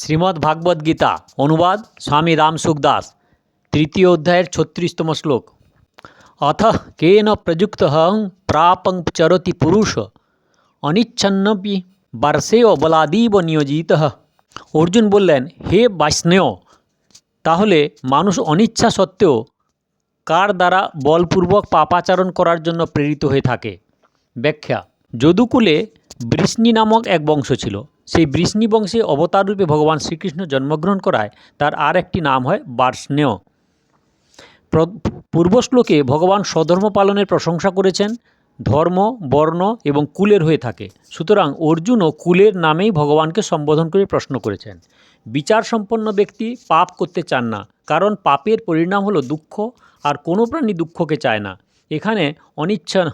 শ্রীমদ্ ভাগবত গীতা, অনুবাদ স্বামী রামসুখ দাস, তৃতীয় অধ্যায়ের ছত্রিশতম শ্লোক। অথ কেন প্রযুক্ত প্রাপং চরতি পুরুষ, অনিচ্ছন্নপি বার্ষেয় বলাদীব নিয়োজিত। অর্জুন বললেন, হে বাষ্ণেয়, তাহলে মানুষ অনিচ্ছা সত্ত্বেও কার দ্বারা বলপূর্বক পাপাচারণ করার জন্য প্রেরিত হয়ে থাকে? ব্যাখ্যা, যদুকুলে বৃষ্ণি নামক এক বংশ ছিল। সেই বৃষ্ণি বংশে অবতার রূপে ভগবান শ্রীকৃষ্ণ জন্মগ্রহণ করায় তার আর একটি নাম হয় বার্ষ্ণেয়। প্র- পূর্ব শ্লোকে ভগবান স্বধর্ম পালনের প্রশংসা করেছেন, ধর্ম, বর্ণ এবং কুলের হয়ে থাকে। সুতরাং অর্জুনও কুলের নামেই ভগবানকে সম্বোধন করে প্রশ্ন করেছেন। বিচার সম্পন্ন ব্যক্তি পাপ করতে চান না, কারণ পাপের পরিণাম হলো দুঃখ, আর কোনো প্রাণী দুঃখকে চায় না। এখানে অনিচ্ছা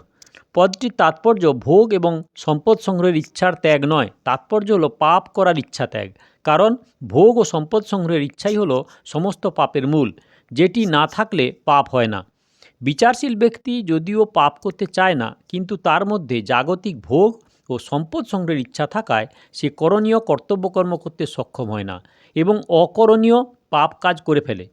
পদটির তাৎপর্য ভোগ এবং সম্পদ সংগ্রহের ইচ্ছার ত্যাগ নয়, তাৎপর্য হলো পাপ করার ইচ্ছা ত্যাগ। কারণ ভোগ ও সম্পদ সংগ্রহের ইচ্ছাই হলো সমস্ত পাপের মূল, যেটি না থাকলে পাপ হয় না। বিচারশীল ব্যক্তি যদিও পাপ করতে চায় না, কিন্তু তার মধ্যে জাগতিক ভোগ ও সম্পদ সংগ্রহের ইচ্ছা থাকায় সে করণীয় কর্তব্যকর্ম করতে সক্ষম হয় না এবং অকরণীয় পাপ কাজ করে ফেলে।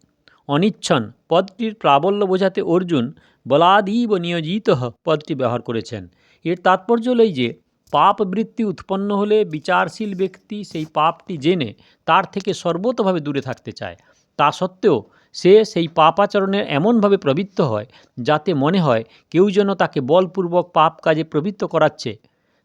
অনিচ্ছন। পদটির প্রাবল্য বোঝাতে অর্জুন বলাদীব নিয়োজিত পদটি ব্যবহার করেছেন। এর তাৎপর্য হলো যে, পাপ বৃত্তি উৎপন্ন হলে বিচারশীল ব্যক্তি সেই পাপটি জেনে তার থেকে সর্বতভাবে দূরে থাকতে চায়। তা সত্ত্বেও সে সেই পাপাচরণে এমনভাবে প্রবৃত্ত হয় যাতে মনে হয় কেউ যেন তাকে বলপূর্বক পাপ কাজে প্রবৃত্ত করাচ্ছে।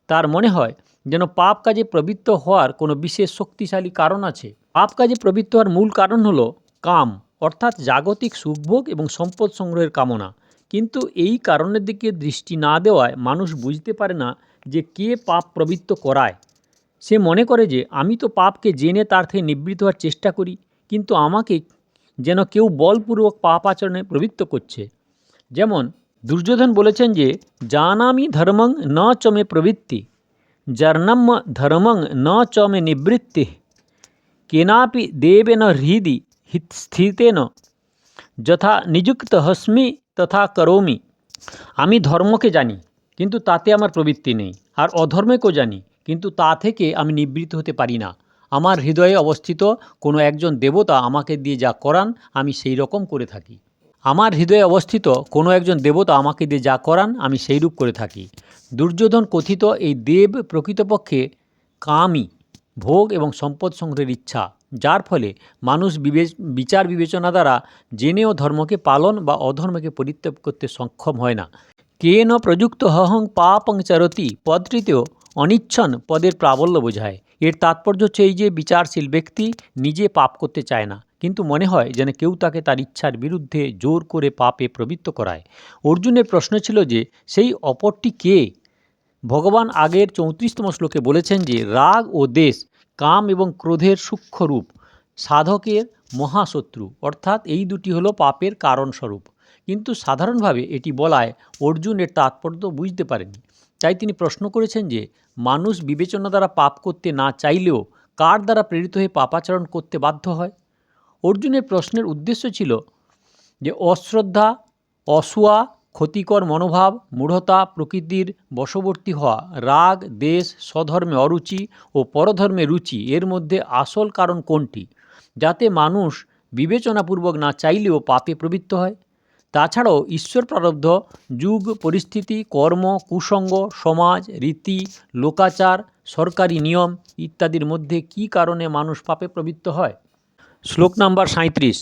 তার মনে হয় যেন পাপ কাজে প্রবৃত্ত হওয়ার কোনো বিশেষ শক্তিশালী কারণ আছে। পাপ কাজে প্রবৃত্ত হওয়ার মূল কারণ হলো কাম। অর্থাৎ জাগতিক সুখভোগ এবং সম্পদ সংগ্রহের কামনা। কিন্তু এই কারণের দিকে দৃষ্টি না দেওয়ায় মানুষ বুঝতে পারে না যে কে পাপ প্রবৃত্ত করায়। সে মনে করে যে, আমি তো পাপকে জেনে তার থেকে নিবৃত্ত হওয়ার চেষ্টা করি, কিন্তু আমাকে যেন কেউ বলপূর্বক পাপ আচরণে প্রবৃত্ত করছে। যেমন দুর্যোধন বলেছেন যে, জানামি ধর্মং ন চমে প্রবৃত্তি জর্ণম ধর্মং ন চমে নিবৃত্তি, কেনাপি দেবে দেবেন হৃদি স্থিতেন যথা নিযুক্ত হস্মি তথা করোমি আমি ধর্মকে জানি কিন্তু তাতে আমার প্রবৃত্তি নেই আর অধর্মকেও জানি কিন্তু তা থেকে আমি নিবৃত্ত হতে পারি না আমার হৃদয়ে অবস্থিত কোনো একজন দেবতা আমাকে দিয়ে যা করান আমি সেই রকম করে থাকি। আমার হৃদয়ে অবস্থিত কোনো একজন দেবতা আমাকে দিয়ে যা করান, আমি সেইরূপ করে থাকি। দুর্যোধন কথিত এই দেব প্রকৃতপক্ষে কামই ভোগ এবং সম্পদ সংগ্রহের ইচ্ছা। যার ফলে মানুষ বিচার বিবেচনা দ্বারা জেনেও ধর্মকে পালন বা অধর্মকে পরিত্যাগ করতে সক্ষম হয় না। কেন প্রযুক্ত হহং পাপং চরতি পদটিতেও অনিচ্ছন পদের প্রাবল্য বোঝায়। এর তাৎপর্য হচ্ছে এই যে বিচারশীল ব্যক্তি নিজে পাপ করতে চায় না, কিন্তু মনে হয় যেন কেউ তাকে তার ইচ্ছার বিরুদ্ধে জোর করে পাপে প্রবৃত্ত করায়। অর্জুনের প্রশ্ন ছিল যে সেই অপরটি কে? ভগবান আগের চৌত্রিশতম শ্লোকে বলেছেন যে রাগ ও দেশ কাম এবং ক্রোধের সূক্ষ্ম রূপ সাধকের মহাশত্রু। অর্থাৎ এই দুটি হলো পাপের কারণস্বরূপ। কিন্তু সাধারণভাবে এটি বলায় অর্জুন এর তাৎপর্য বুঝতে পারেনি তাই তিনি প্রশ্ন করেছেন যে, মানুষ বিবেচনা দ্বারা পাপ করতে না চাইলেও কার দ্বারা প্রেরিত হয়ে পাপাচরণ করতে বাধ্য হয়? অর্জুনের প্রশ্নের উদ্দেশ্য ছিল যে, অশ্রদ্ধা, অসুয়া ক্ষতিকর মনোভাব, মূঢ়তা প্রকৃতির বশবর্তী হওয়া, রাগ, দেশ, স্বধর্মে অরুচি ও পরধর্মে রুচি এর মধ্যে আসল কারণ কোনটি? যাতে মানুষ বিবেচনাপূর্বক না চাইলেও পাপে প্রবৃত্ত হয়। তাছাড়াও ঈশ্বর প্রারব্ধ যুগ, পরিস্থিতি, কর্ম, কুসঙ্গ, সমাজ, রীতি, লোকাচার, সরকারি নিয়ম ইত্যাদির মধ্যে কী কারণে মানুষ পাপে প্রবৃত্ত হয়? শ্লোক নাম্বার সাঁত্রিশ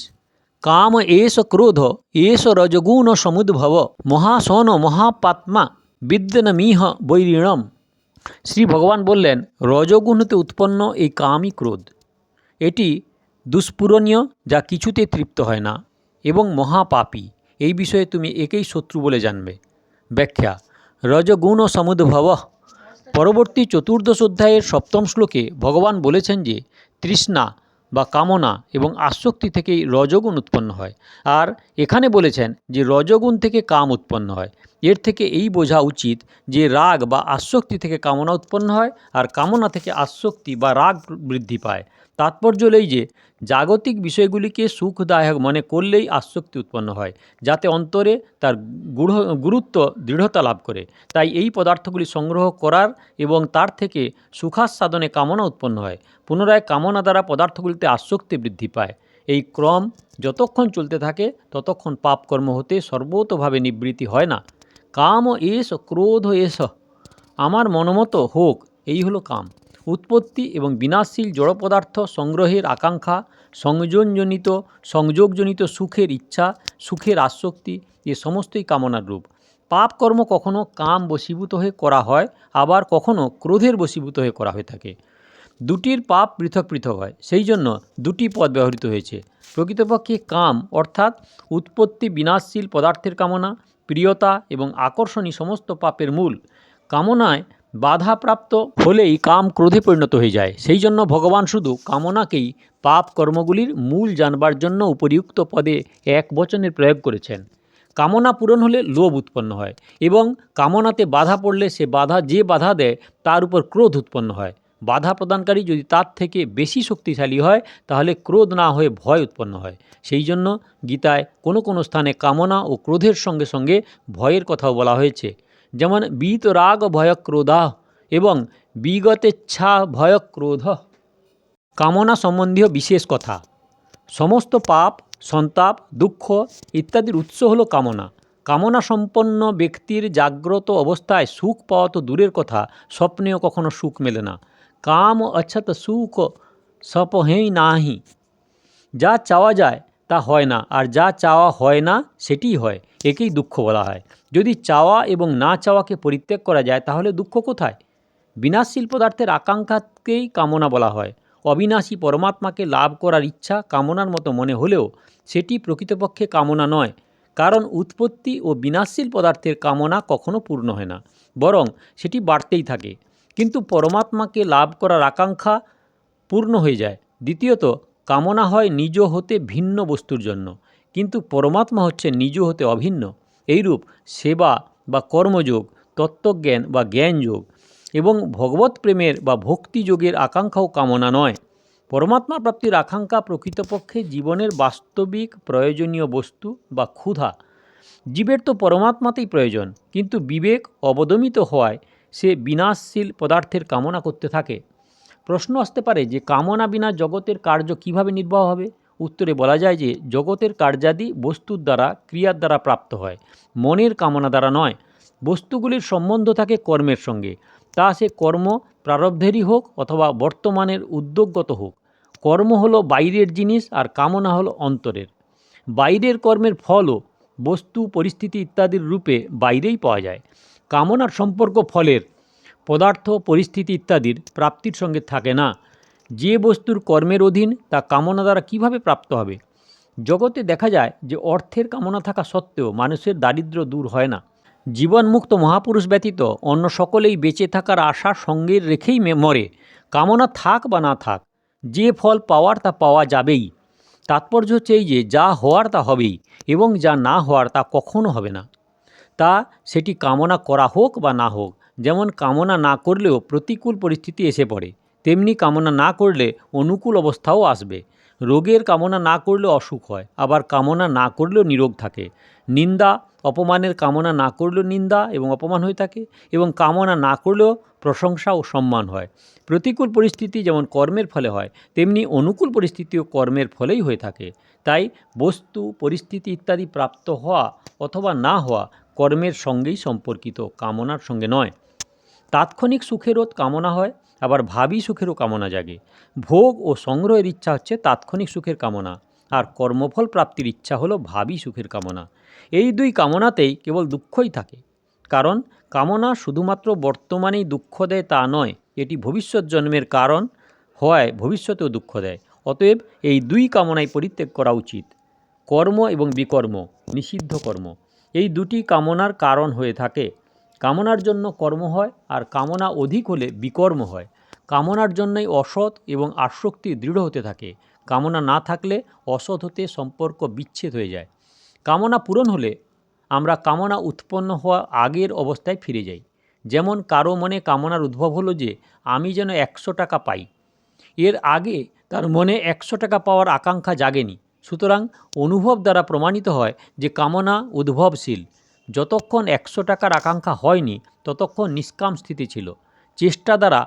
কাম এষ ক্রোধ এষ রজগুণ সমুদ্ভব মহাসন মহাপাত্মা বিদ্যনমিহ বৈরিণম শ্রী ভগবান বললেন রজগুণ হতে উৎপন্ন এই কামই ক্রোধ এটি দুষ্পূরণীয় যা কিছুতে তৃপ্ত হয় না এবং মহাপাপী এই বিষয়ে তুমি একেই শত্রু বলে জানবে ব্যাখ্যা রজগুণ সমুদ্ভব পরবর্তী চতুর্দশ অধ্যায়ের সপ্তম শ্লোকে ভগবান বলেছেন যে তৃষ্ণা বা কামনা এবং আসক্তি থেকেই রজগুণ উৎপন্ন হয়। আর এখানে বলেছেন যে রজগুণ থেকে কাম উৎপন্ন হয়। এর থেকে এই বোঝা উচিত যে রাগ বা আসক্তি থেকে কামনা উৎপন্ন হয় আর কামনা থেকে আসক্তি বা রাগ বৃদ্ধি পায়। তাৎপর্য এই যে, জাগতিক বিষয়গুলিকে সুখদায়ক মনে করলেই আসক্তি উৎপন্ন হয়, যাতে অন্তরে তার গূঢ়, গুরুত্ব দৃঢ়তা লাভ করে। তাই এই পদার্থগুলি সংগ্রহ করার এবং তার থেকে সুখাস্বাদনে কামনা উৎপন্ন হয়। পুনরায় কামনা দ্বারা পদার্থগুলিতে আসক্তি বৃদ্ধি পায়। এই ক্রম যতক্ষণ চলতে থাকে, ততক্ষণ পাপকর্ম হতে সর্বতভাবে নিবৃত্তি হয় না। কাম এস, ক্রোধ এস, আমার মনমতো হোক, এই হলো কাম। উৎপত্তি এবং বিনাশশীল জড় পদার্থ সংগ্রহের আকাঙ্ক্ষা, সংযোজনজনিত, সংযোগজনিত সুখের ইচ্ছা, সুখের আসক্তি, এ সমস্তই কামনার রূপ। পাপ কর্ম কখনো কাম বশীভূত হয়ে করা হয়, আবার কখনো ক্রোধের বশীভূত হয়ে করা হয়ে থাকে। দুটির পাপ পৃথক পৃথক হয়, সেই জন্য দুটি পদ ব্যবহৃত হয়েছে। প্রকৃতপক্ষে কাম অর্থাৎ উৎপত্তি বিনাশশীল পদার্থের কামনা, প্রিয়তা এবং আকর্ষণী সমস্ত পাপের মূল। কামনায় বাধাপ্রাপ্ত হলেই কাম ক্রোধে পরিণত হয়ে যায়। সেই জন্য ভগবান শুধু কামনাকেই পাপ কর্মগুলির মূল জানবার জন্য উপরিউক্ত পদে এক বচনের প্রয়োগ করেছেন। কামনা পূরণ হলে লোভ উৎপন্ন হয় এবং কামনাতে বাধা পড়লে সে বাধা যে বাধা দেয়, তার উপর ক্রোধ উৎপন্ন হয়। বাধা প্রদানকারী যদি তার থেকে বেশি শক্তিশালী হয়, তাহলে ক্রোধ না হয়ে ভয় উৎপন্ন হয়। সেই জন্য গীতায় কোনো কোনো স্থানে কামনা ও ক্রোধের সঙ্গে সঙ্গে ভয়ের কথাও বলা হয়েছে। যেমন বীত রাগ ভয় ক্রোধা এবং বিগতেচ্ছা ভয় ক্রোধ কামনা সম্বন্ধীয় বিশেষ কথা, সমস্ত পাপ, সন্তাপ, দুঃখ ইত্যাদির উৎস হলো কামনা। কামনা সম্পন্ন ব্যক্তির জাগ্রত অবস্থায় সুখ পাওয়া তো দূরের কথা, স্বপ্নেও কখনো সুখ মেলে না। কাম অচ্ছত সুখ সপহেই নাহি। যা চাওয়া যায় তা হয় না, আর যা চাওয়া হয় না সেটিই হয়। একেই দুঃখ বলা হয়। যদি চাওয়া এবং না চাওয়াকে পরিত্যাগ করা যায়, তাহলে দুঃখ কোথায়? বিনাশশীল পদার্থের আকাঙ্ক্ষাকেই কামনা বলা হয়। অবিনাশী পরমাত্মাকে লাভ করার ইচ্ছা কামনার মতো মনে হলেও সেটি প্রকৃতপক্ষে কামনা নয়, কারণ উৎপত্তি ও বিনাশশীল পদার্থের কামনা কখনো পূর্ণ হয় না, বরং সেটি বাড়তেই থাকে। কিন্তু পরমাত্মাকে লাভ করার আকাঙ্ক্ষা পূর্ণ হয়ে যায়। দ্বিতীয়ত, কামনা হয় নিজ হতে ভিন্ন বস্তুর জন্য। কিন্তু পরমাত্মা হচ্ছে নিজ হতে অভিন্ন। এইরূপ সেবা বা কর্মযোগ, তত্ত্বজ্ঞান বা জ্ঞানযোগ এবং ভগবত প্রেমের বা ভক্তিযোগের আকাঙ্ক্ষাও কামনা নয়। পরমাত্মা প্রাপ্তির আকাঙ্ক্ষা প্রকৃতপক্ষে জীবনের বাস্তবিক প্রয়োজনীয় বস্তু বা ক্ষুধা। জীবের তো পরমাত্মাতেই প্রয়োজন, কিন্তু বিবেক অবদমিত হওয়ায় সে বিনাশশীল পদার্থের কামনা করতে থাকে। প্রশ্ন আসতে পারে যে কামনা বিনা জগতের কার্য কীভাবে নির্বাহ হবে? উত্তরে বলা যায় যে জগতের কার্যাদি বস্তুর দ্বারা ক্রিয়ার দ্বারা প্রাপ্ত হয়, মনের কামনা দ্বারা নয়। বস্তুগুলির সম্বন্ধ থাকে কর্মের সঙ্গে। তা সে কর্ম প্রারব্ধেরই হোক অথবা বর্তমানের উদ্যোগগত হোক। কর্ম হলো বাইরের জিনিস আর কামনা হলো অন্তরের। বাইরের কর্মের ফলও বস্তু, পরিস্থিতি ইত্যাদির রূপে বাইরেই পাওয়া যায়। কামনার সম্পর্ক ফলের, পদার্থ, পরিস্থিতি ইত্যাদির প্রাপ্তির সঙ্গে থাকে না। যে বস্তুর কর্মের অধীন তা কামনা দ্বারা কীভাবে প্রাপ্ত হবে? জগতে দেখা যায় যে অর্থের কামনা থাকা সত্ত্বেও মানুষের দারিদ্র্য দূর হয় না। জীবনমুক্ত মহাপুরুষ ব্যতীত অন্য সকলেই বেঁচে থাকার আশা সঙ্গে রেখেই মরে। কামনা থাক বা না থাক, যে ফল পাওয়ার তা পাওয়া যাবেই। তাৎপর্য হচ্ছে এই যে যা হওয়ার তা হবেই এবং যা না হওয়ার তা কখনো হবে না। তা সেটি কামনা করা হোক বা না হোক, যেমন কামনা না করলেও প্রতিকূল পরিস্থিতি এসে পড়ে। তেমনি কামনা না করলে অনুকূল অবস্থাও আসবে। রোগের কামনা না করলে অসুখ হয়, আবার কামনা না করলেও নিরোগ থাকে। নিন্দা, অপমানের কামনা না করলেও নিন্দা এবং অপমান হয়ে থাকে এবং কামনা না করলেও প্রশংসা ও সম্মান হয়। প্রতিকূল পরিস্থিতি যেমন কর্মের ফলে হয়, তেমনি অনুকূল পরিস্থিতিও কর্মের ফলেই হয়ে থাকে। তাই বস্তু, পরিস্থিতি ইত্যাদি প্রাপ্ত হওয়া অথবা না হওয়া কর্মের সঙ্গেই সম্পর্কিত, কামনার সঙ্গে নয়। তাৎক্ষণিক সুখেরও কামনা হয় আবার ভাবি সুখেরও কামনা জাগে। ভোগ ও সংগ্রহের ইচ্ছা হচ্ছে তাৎক্ষণিক সুখের কামনা, আর কর্মফল প্রাপ্তির ইচ্ছা হলো ভাবী সুখের কামনা। এই দুই কামনাতেই কেবল দুঃখই থাকে। কারণ কামনা শুধুমাত্র বর্তমানেই দুঃখ দেয় তা নয়, এটি ভবিষ্যৎ জন্মের কারণ হওয়ায় ভবিষ্যতেও দুঃখ দেয়। অতএব এই দুই কামনাই পরিত্যাগ করা উচিত। কর্ম এবং বিকর্ম, নিষিদ্ধ কর্ম। এই দুটি কামনার কারণ হয়ে থাকে। কামনার জন্য কর্ম হয়, আর কামনা অধিক হলে বিকর্ম হয়। কামনার জন্যই অসৎ এবং আসক্তি দৃঢ় হতে থাকে। কামনা না থাকলে অসৎ হতে সম্পর্ক বিচ্ছেদ হয়ে যায়। কামনা পূরণ হলে আমরা কামনা উৎপন্ন হওয়া আগের অবস্থায় ফিরে যাই। যেমন কারও মনে কামনার উদ্ভব হলো যে, আমি যেন একশো টাকা পাই। এর আগে তার মনে একশো টাকা পাওয়ার আকাঙ্ক্ষা জাগেনি। সুতরাং অনুভব দ্বারা প্রমাণিত হয় যে কামনা উদ্ভবশীল। যতক্ষণ একশো টাকার আকাঙ্ক্ষা হয়নি, ততক্ষণ নিষ্কাম স্থিতি ছিল। চেষ্টা দ্বারা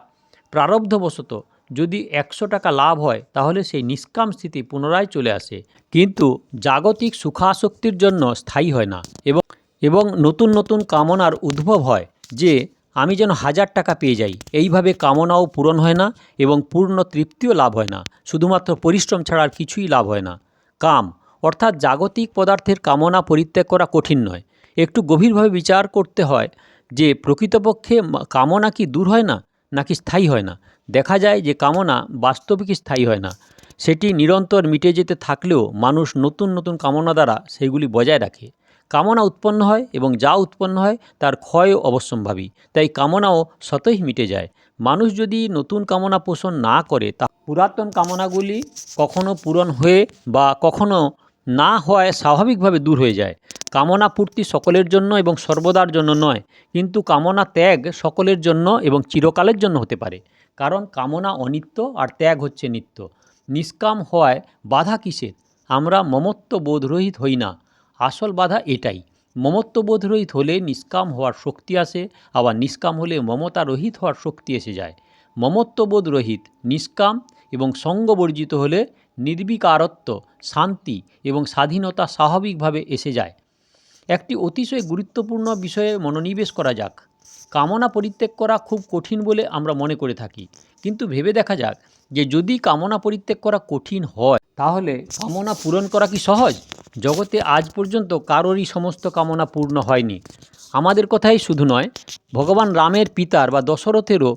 প্রারব্ধবশত যদি একশো টাকা লাভ হয়, তাহলে সেই নিষ্কাম স্থিতি পুনরায় চলে আসে। কিন্তু জাগতিক সুখাসক্তির জন্য স্থায়ী হয় না এবং এবং নতুন নতুন কামনার উদ্ভব হয় যে আমি যেন হাজার টাকা পেয়ে যাই। এইভাবে কামনাও পূরণ হয় না এবং পূর্ণ তৃপ্তিও লাভ হয় না। শুধুমাত্র পরিশ্রম ছাড়া আর কিছুই লাভ হয় না। কাম, অর্থাৎ জাগতিক পদার্থের কামনা পরিত্যাগ করা কঠিন নয়। একটু গভীরভাবে বিচার করতে হয় যে প্রকৃতপক্ষে কামনা কি দূর হয় না? নাকি স্থায়ী হয় না। দেখা যায় যে কামনা বাস্তবিকই স্থায়ী হয় না। সেটি নিরন্তর মিটে যেতে থাকলেও মানুষ নতুন নতুন কামনা দ্বারা সেগুলি বজায় রাখে। কামনা উৎপন্ন হয় এবং যা উৎপন্ন হয় তার ক্ষয় অবশ্যম্ভাবী। তাই কামনাও স্বতই মিটে যায়। মানুষ যদি নতুন কামনা পোষণ না করে, তা পুরাতন কামনাগুলি কখনো পূরণ হয়ে বা কখনো না হওয়ায় স্বাভাবিকভাবে দূর হয়ে যায়। কামনা পূর্তি সকলের জন্য এবং সর্বদার জন্য নয়, কিন্তু কামনা ত্যাগ সকলের জন্য এবং চিরকালের জন্য হতে পারে। কারণ কামনা অনিত্য আর ত্যাগ হচ্ছে নিত্য। নিষ্কাম হওয়ায় বাধা কিসের? আমরা মমত্ব বোধরহিত হই না। আসল বাধা এটাই। মমত্ববোধ রহিত হলে নিষ্কাম হওয়ার শক্তি আসে, আবার নিষ্কাম হলে মমতা রহিত হওয়ার শক্তি এসে যায়। মমত্ববোধ রহিত, নিষ্কাম এবং সঙ্গবর্জিত হলে নির্বিকারত্ব, শান্তি এবং স্বাধীনতা স্বাভাবিকভাবে এসে যায়। একটি অতিশয় গুরুত্বপূর্ণ বিষয়ে মনোনিবেশ করা যাক। কামনা পরিত্যাগ করা খুব কঠিন বলে আমরা মনে করে থাকি। কিন্তু ভেবে দেখা যাক যে যদি কামনা পরিত্যাগ করা কঠিন হয়, তাহলে কামনা পূরণ করা কি সহজ? জগতে আজ পর্যন্ত কারোরই সমস্ত কামনা পূর্ণ হয়নি। আমাদের কথাই শুধু নয়, ভগবান রামের পিতার বা দশরথেরও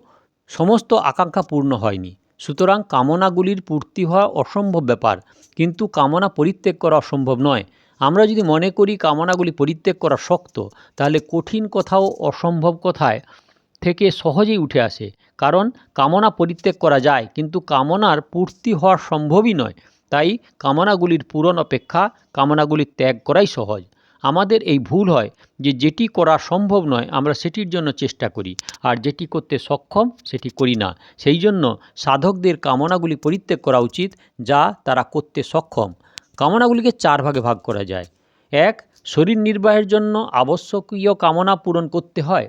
সমস্ত আকাঙ্ক্ষা পূর্ণ হয়নি। সুতরাং কামনাগুলির পূর্তি হওয়া অসম্ভব ব্যাপার, কিন্তু কামনা পরিত্যাগ করা অসম্ভব নয়। আমরা যদি মনে করি কামনাগুলি পরিত্যাগ করা শক্ত, তাহলে কঠিন কথাও অসম্ভব কথায় থেকে সহজেই উঠে আসে। কারণ কামনা পরিত্যাগ করা যায়, কিন্তু কামনার পূর্তি হওয়া সম্ভবই নয়। তাই কামনাগুলির পূরণ অপেক্ষা কামনাগুলির ত্যাগ করাই সহজ। আমাদের এই ভুল হয় যে যেটি করা সম্ভব নয়, আমরা সেটির জন্য চেষ্টা করি, আর যেটি করতে সক্ষম, সেটি করি না। সেই জন্য সাধকদের কামনাগুলি পরিত্যাগ করা উচিত, যা তারা করতে সক্ষম। কামনাগুলিকে চার ভাগে ভাগ করা যায়। এক, শরীর নির্বাহের জন্য আবশ্যকীয় কামনা পূরণ করতে হয়।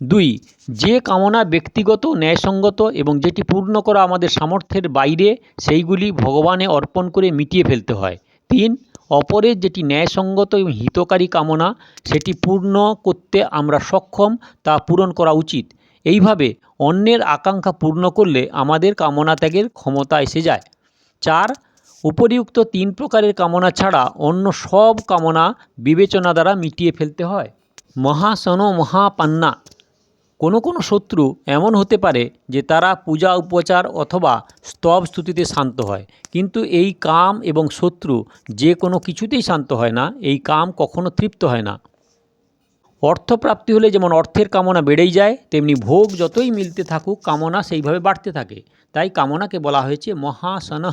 দুই, যে কামনা ব্যক্তিগত, ন্যায়সঙ্গত এবং যেটি পূর্ণ করা আমাদের সামর্থ্যের বাইরে, সেইগুলি ভগবানে অর্পণ করে মিটিয়ে ফেলতে হয়। তিন, অপরের যেটি ন্যায়সঙ্গত এবং হিতকারী কামনা, সেটি পূর্ণ করতে আমরা সক্ষম, তা পূরণ করা উচিত। এইভাবে অন্যের আকাঙ্ক্ষা পূর্ণ করলে আমাদের কামনা ত্যাগের ক্ষমতা এসে যায়। চার উপরিউক্ত তিন প্রকারের কামনা ছাড়া অন্য সব কামনা বিবেচনা দ্বারা মিটিয়ে ফেলতে হয়। মহাসন মহাপান্না। কোনো কোনো শত্রু এমন হতে পারে যে তারা পূজা উপচার অথবা স্তব স্তুতিতে শান্ত হয়। কিন্তু এই কাম এবং শত্রু যে কোনো কিছুতেই শান্ত হয় না, এই কাম কখনো তৃপ্ত হয় না। অর্থপ্রাপ্তি হলে যেমন অর্থের কামনা বেড়েই যায়, তেমনি ভোগ যতই মিলতে থাকুক, কামনা সেইভাবে বাড়তে থাকে। তাই কামনাকে বলা হয়েছে মহাসনহ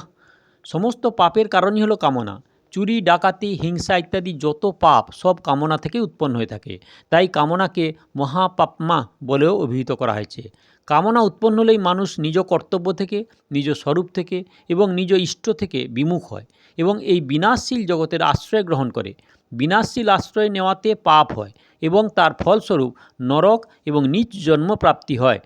সমস্ত পাপের কারণই হলো কামনা। চুরি, ডাকাতি, হিংসা ইত্যাদি যত পাপ, সব কামনা থেকে উৎপন্ন হয়ে থাকে। তাই কামনাকে মহাপাপমা বলেও অভিহিত করা হয়েছে। কামনা উৎপন্ন হলেই মানুষ নিজ কর্তব্য থেকে, নিজ স্বরূপ থেকে এবং নিজ ইষ্ট থেকে বিমুখ হয় এবং এই বিনাশশীল জগতের আশ্রয় গ্রহণ করে। বিনাশশীল আশ্রয় নেওয়াতে পাপ হয় এবং তার ফলস্বরূপ নরক এবং নিজ জন্ম প্রাপ্তি হয়।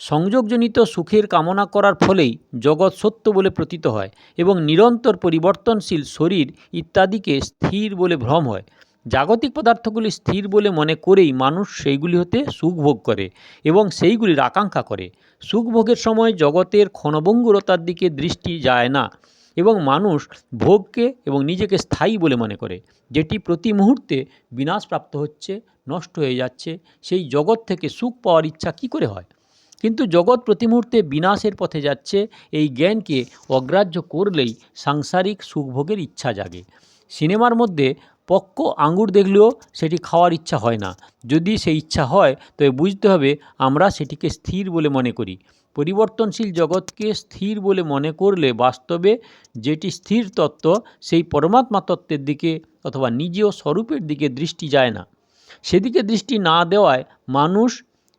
সংযোগজনিত সুখের কামনা করার ফলেই জগৎ সত্য বলে প্রতীত হয় এবং নিরন্তর পরিবর্তনশীল শরীর ইত্যাদিকে স্থির বলে ভ্রম হয়। জাগতিক পদার্থগুলি স্থির বলে মনে করেই মানুষ সেইগুলি হতে সুখ ভোগ করে এবং সেইগুলির আকাঙ্ক্ষা করে। সুখ ভোগের সময় জগতের ক্ষণভঙ্গুরতার দিকে দৃষ্টি যায় না এবং মানুষ ভোগকে এবং নিজেকে স্থায়ী বলে মনে করে। যেটি প্রতি মুহূর্তে বিনাশপ্রাপ্ত হচ্ছে, নষ্ট হয়ে যাচ্ছে, সেই জগৎ থেকে সুখ পাওয়ার ইচ্ছা কী করে হয়? কিন্তু জগৎ প্রতি মুহূর্তে বিনাশের পথে যাচ্ছে, এই জ্ঞানকে অগ্রাহ্য করলেই সাংসারিক সুখভোগের ইচ্ছা জাগে। সিনেমার মধ্যে পক্ক আঙ্গুর দেখলেও সেটি খাওয়ার ইচ্ছা হয় না। যদি সেই ইচ্ছা হয়, তবে বুঝতে হবে আমরা সেটিকে স্থির বলে মনে করি। পরিবর্তনশীল জগৎকে স্থির বলে মনে করলে বাস্তবে যেটি স্থির তত্ত্ব, সেই পরমাত্মা তত্ত্বের দিকে অথবা নিজেও স্বরূপের দিকে দৃষ্টি যায় না। সেদিকে দৃষ্টি না দেওয়ায় মানুষ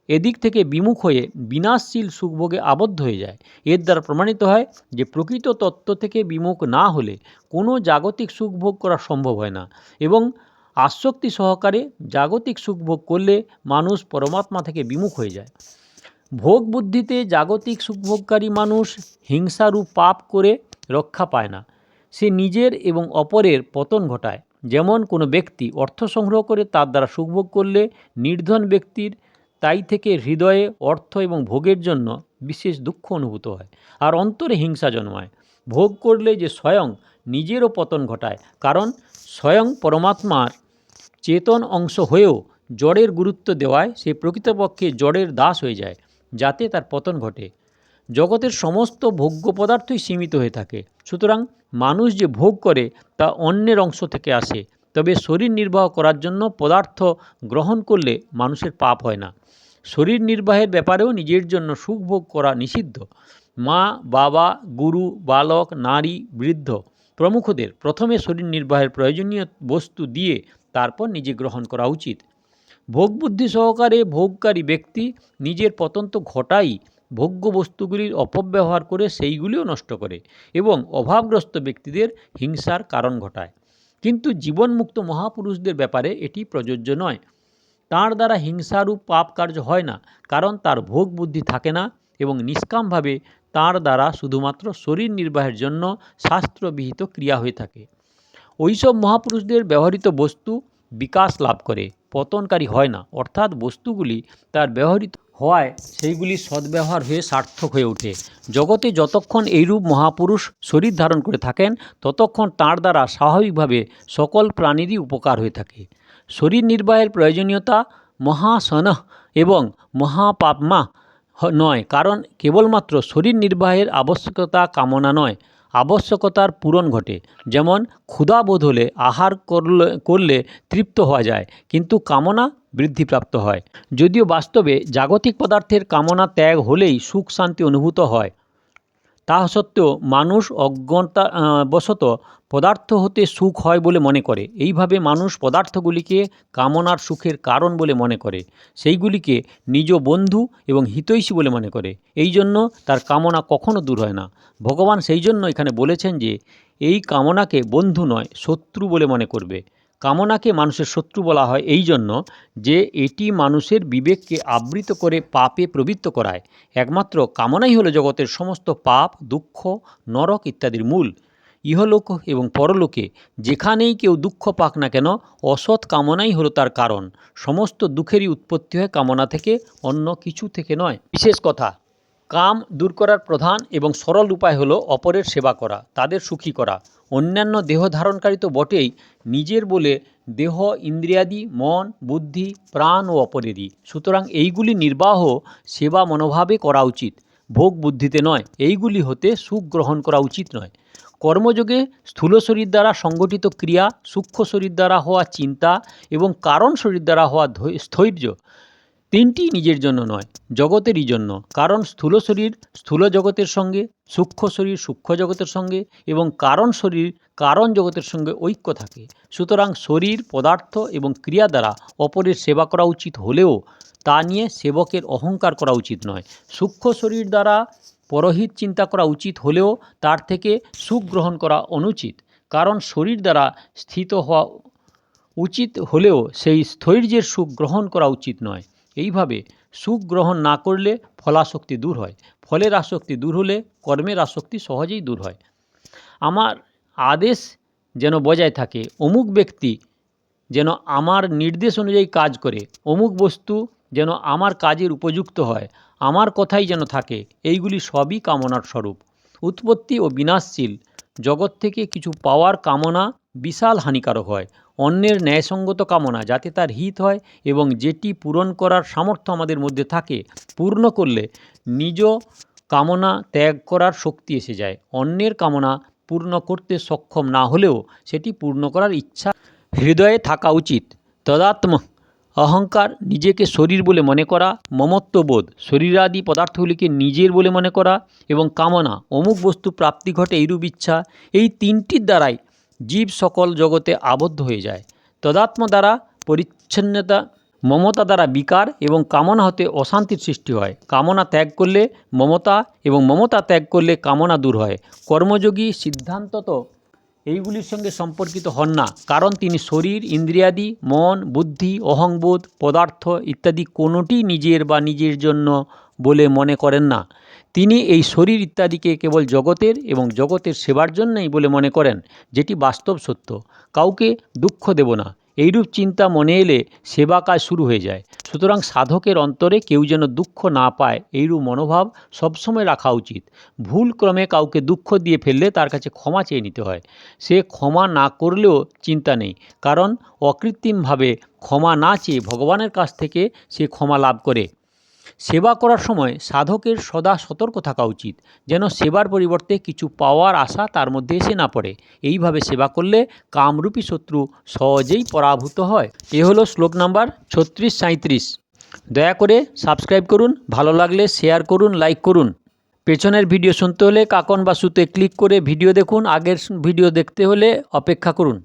এদিক থেকে বিমুখ হয়ে বিনাশশীল সুখভোগে আবদ্ধ হয়ে যায়। এর দ্বারা প্রমাণিত হয় যে প্রকৃত তত্ত্ব থেকে বিমুখ না হলে কোনো জাগতিক সুখভোগ করা সম্ভব হয় না এবং আসক্তি সহকারে জাগতিক সুখভোগ করলে মানুষ পরমাত্মা থেকে বিমুখ হয়ে যায়। ভোগ বুদ্ধিতে জাগতিক সুখভোগকারী মানুষ হিংসারূপ পাপ করে রক্ষা পায় না। সে নিজের এবং অপরের পতন ঘটায়। যেমন কোনো ব্যক্তি অর্থ সংগ্রহ করে তার দ্বারা সুখভোগ করলে নির্ধন ব্যক্তির তাই থেকে হৃদয়ে অর্থ এবং ভোগের জন্য বিশেষ দুঃখ অনুভূত হয় আর অন্তরে হিংসা জন্মায়। ভোগ করলে যে স্বয়ং নিজেরও পতন ঘটায়, কারণ স্বয়ং পরমাত্মার চেতন অংশ হয়েও জড়ের গুরুত্ব দেওয়ায় সে প্রকৃতপক্ষে জড়ের দাস হয়ে যায়, যাতে তার পতন ঘটে। জগতের সমস্ত ভোগ্য পদার্থই সীমিত হয়ে থাকে। সুতরাং মানুষ যে ভোগ করে তা অন্যের অংশ থেকে আসে। তবে শরীর নির্বাহ করার জন্য পদার্থ গ্রহণ করলে মানুষের পাপ হয় না। শরীর নির্বাহের ব্যাপারেও নিজের জন্য সুখ ভোগ করা নিষিদ্ধ। মা, বাবা, গুরু, বালক, নারী, বৃদ্ধ প্রমুখদের প্রথমে শরীর নির্বাহের প্রয়োজনীয় বস্তু দিয়ে তারপর নিজে গ্রহণ করা উচিত। ভোগ বুদ্ধি সহকারে ভোগকারী ব্যক্তি নিজের পতন তো ঘটাই ভোগ্য বস্তুগুলির অপব্যবহার করে সেইগুলিও নষ্ট করে এবং অভাবগ্রস্ত ব্যক্তিদের হিংসার কারণ ঘটায়। কিন্তু জীবনমুক্ত মহাপুরুষদের ব্যাপারে এটি প্রযোজ্য নয়। তাঁর দ্বারা হিংসারূপ পাপ কার্য হয় না, কারণ তার ভোগ বুদ্ধি থাকে না এবং নিষ্কামভাবে তাঁর দ্বারা শুধুমাত্র শরীর নির্বাহের জন্য শাস্ত্রবিহিত ক্রিয়া হয়ে থাকে। ওইসব মহাপুরুষদের ব্যবহৃত বস্তু বিকাশ লাভ করে, পতনকারী হয় না। অর্থাৎ বস্তুগুলি তার ব্যবহৃত হওয়ায় সেইগুলি সদ্ব্যবহার হয়ে সার্থক হয়ে ওঠে। জগতে যতক্ষণ এইরূপ মহাপুরুষ শরীর ধারণ করে থাকেন, ততক্ষণ তাঁর দ্বারা স্বাভাবিকভাবে সকল প্রাণীরই উপকার হয়ে থাকে। শরীর নির্বাহের প্রয়োজনীয়তা মহাসনহ এবং মহাপাপমা নয়, কারণ কেবলমাত্র শরীর নির্বাহের আবশ্যকতা কামনা নয়, আবশ্যকতার পূরণ ঘটে। যেমন ক্ষুধাবোধ হলে আহার করলে করলে তৃপ্ত হওয়া যায়, কিন্তু কামনা বৃদ্ধিপ্রাপ্ত হয়। যদিও বাস্তবে জাগতিক পদার্থের কামনা ত্যাগ হলেই সুখ শান্তি অনুভূত হয়। তা সত্ত্বেও মানুষ অজ্ঞতা আহ, বশত পদার্থ হতে সুখ হয় বলে মনে করে। এইভাবে মানুষ পদার্থগুলিকে কামনার সুখের কারণ বলে মনে করে। সেইগুলিকে নিজ বন্ধু এবং হিতৈষী বলে মনে করে। এই জন্য তার কামনা কখনো দূর হয় না। ভগবান সেই জন্য এখানে বলেছেন যে এই কামনাকে বন্ধু নয় শত্রু বলে মনে করবে। কামনাকে মানুষের শত্রু বলা হয় এই জন্য যে এটি মানুষের বিবেককে আবৃত করে পাপে প্রবৃত্ত করায়। একমাত্র কামনাই হলো জগতের সমস্ত পাপ, দুঃখ, নরক ইত্যাদির মূল। ইহলোক এবং পরলোকে যেখানেই কেউ দুঃখ পাক না কেন, অসৎ কামনাই হলো তার কারণ। সমস্ত দুঃখেরই উৎপত্তি হয় কামনা থেকে, অন্য কিছু থেকে নয়। বিশেষ কথা, কাম দূর করার প্রধান এবং সরল উপায় হলো অপরের সেবা করা, তাদের সুখী করা। অন্যান্য দেহ ধারণকারী তো বটেই, নিজের বলে দেহ, ইন্দ্রিয়াদি, মন, বুদ্ধি, প্রাণ ও অপরেরই সুতরাং এইগুলি নির্বাহ, সেবা মনোভাবে করা উচিত। ভোগ বুদ্ধিতে নয়, এইগুলি হতে সুখ গ্রহণ করা উচিত নয়। কর্মযোগে স্থূল শরীর দ্বারা সংগঠিত ক্রিয়া, সূক্ষ্ম শরীর দ্বারা হওয়া চিন্তা এবং কারণ শরীর দ্বারা হওয়া স্থৈর্য। তিনটি নিজের জন্য নয়, জগতেরই জন্য। কারণ স্থূল শরীর স্থূল জগতের সঙ্গে, সূক্ষ্ম শরীর সূক্ষ্ম জগতের সঙ্গে এবং কারণ শরীর কারণ জগতের সঙ্গে ঐক্য থাকে। সুতরাং শরীর, পদার্থ এবং ক্রিয়া দ্বারা অপরের সেবা করা উচিত হলেও তা নিয়ে সেবকের অহংকার করা উচিত নয়। সূক্ষ্ম শরীর দ্বারা পরহিত চিন্তা করা উচিত হলেও তার থেকে সুখ গ্রহণ করা অনুচিত। কারণ শরীর দ্বারা স্থিত হওয়া উচিত হলেও সেই স্থৈর্যের সুখ গ্রহণ করা উচিত নয়। এইভাবে সুখ গ্রহণ না করলে ফলাসক্তি দূর হয়। ফলের আসক্তি দূর হলে কর্মের আসক্তি সহজেই দূর হয়। আমার আদেশ যেন বজায় থাকে, অমুক ব্যক্তি যেন আমার নির্দেশ অনুযায়ী কাজ করে, অমুক বস্তু যেন আমার কাজের উপযুক্ত হয়, আমার কথাই যেন থাকে, এইগুলি সবই কামনার স্বরূপ। উৎপত্তি ও বিনাশশীল জগৎ থেকে কিছু পাওয়ার কামনা বিশাল হানিকারক হয়। অন্যের ন্যায়সঙ্গত কামনা যাতে তার হিত হয় এবং যেটি পূরণ করার সামর্থ্য আমাদের মধ্যে থাকে, পূর্ণ করলে নিজ কামনা ত্যাগ করার শক্তি এসে যায়। অন্যের কামনা পূর্ণ করতে সক্ষম না হলেও সেটি পূর্ণ করার ইচ্ছা হৃদয়ে থাকা উচিত। তদাত্ম অহংকার নিজেকে শরীর বলে মনে করা মমত্ববোধ শরীরাদি পদার্থগুলিকে নিজের বলে মনে করা এবং কামনা অমুক বস্তু প্রাপ্তি ঘটে এইরূপ ইচ্ছা, এই তিনটির দ্বারাই জীব সকল জগতে আবদ্ধ হয়ে যায়। তদাত্ম দ্বারা পরিচ্ছন্নতা, মমতা দ্বারা বিকার এবং কামনা হতে অশান্তির সৃষ্টি হয়। কামনা ত্যাগ করলে মমতা এবং মমতা ত্যাগ করলে কামনা দূর হয়। কর্মযোগী সিদ্ধান্তত এইগুলির সঙ্গে সম্পর্কিত হন না, কারণ তিনি শরীর, ইন্দ্রিয়াদি, মন, বুদ্ধি, অহংবোধ, পদার্থ ইত্যাদি কোনোটি নিজের বা নিজের জন্য বলে মনে করেন না। তিনি এই শরীর ইত্যাদিকে কেবল জগতের এবং জগতের সেবার জন্যই বলে মনে করেন, যেটি বাস্তব সত্য। কাউকে দুঃখ দেব না। এইরূপ চিন্তা মনে এলে সেবা কাজ শুরু হয়ে যায়। সুতরাং সাধকের অন্তরে কেউ যেন দুঃখ না পায়, এইরূপ মনোভাব সবসময় রাখা উচিত। ভুল ক্রমে কাউকে দুঃখ দিয়ে ফেললে তার কাছে ক্ষমা চেয়ে নিতে হয়। সে ক্ষমা না করলেও চিন্তা নেই, কারণ অকৃত্রিমভাবে ক্ষমা না চেয়ে ভগবানের কাছ থেকে সে ক্ষমা লাভ করে। সেবা করার সময় সাধকের সদা সতর্ক থাকা উচিত, যেন সেবার পরিবর্তে কিছু পাওয়ার আশা তার মধ্যে এসে না পড়ে। এইভাবে সেবা করলে কামরূপী শত্রু সহজেই পরাভূত হয়। এ হলো শ্লোক নাম্বার ছত্রিশ সাঁত্রিশ দয়া করে সাবস্ক্রাইব করুন, ভালো লাগলে শেয়ার করুন, লাইক করুন। পেছনের ভিডিও শুনতে হলে কাকন বা বাসুতে ক্লিক করে ভিডিও দেখুন, আগের ভিডিও দেখতে হলে অপেক্ষা করুন।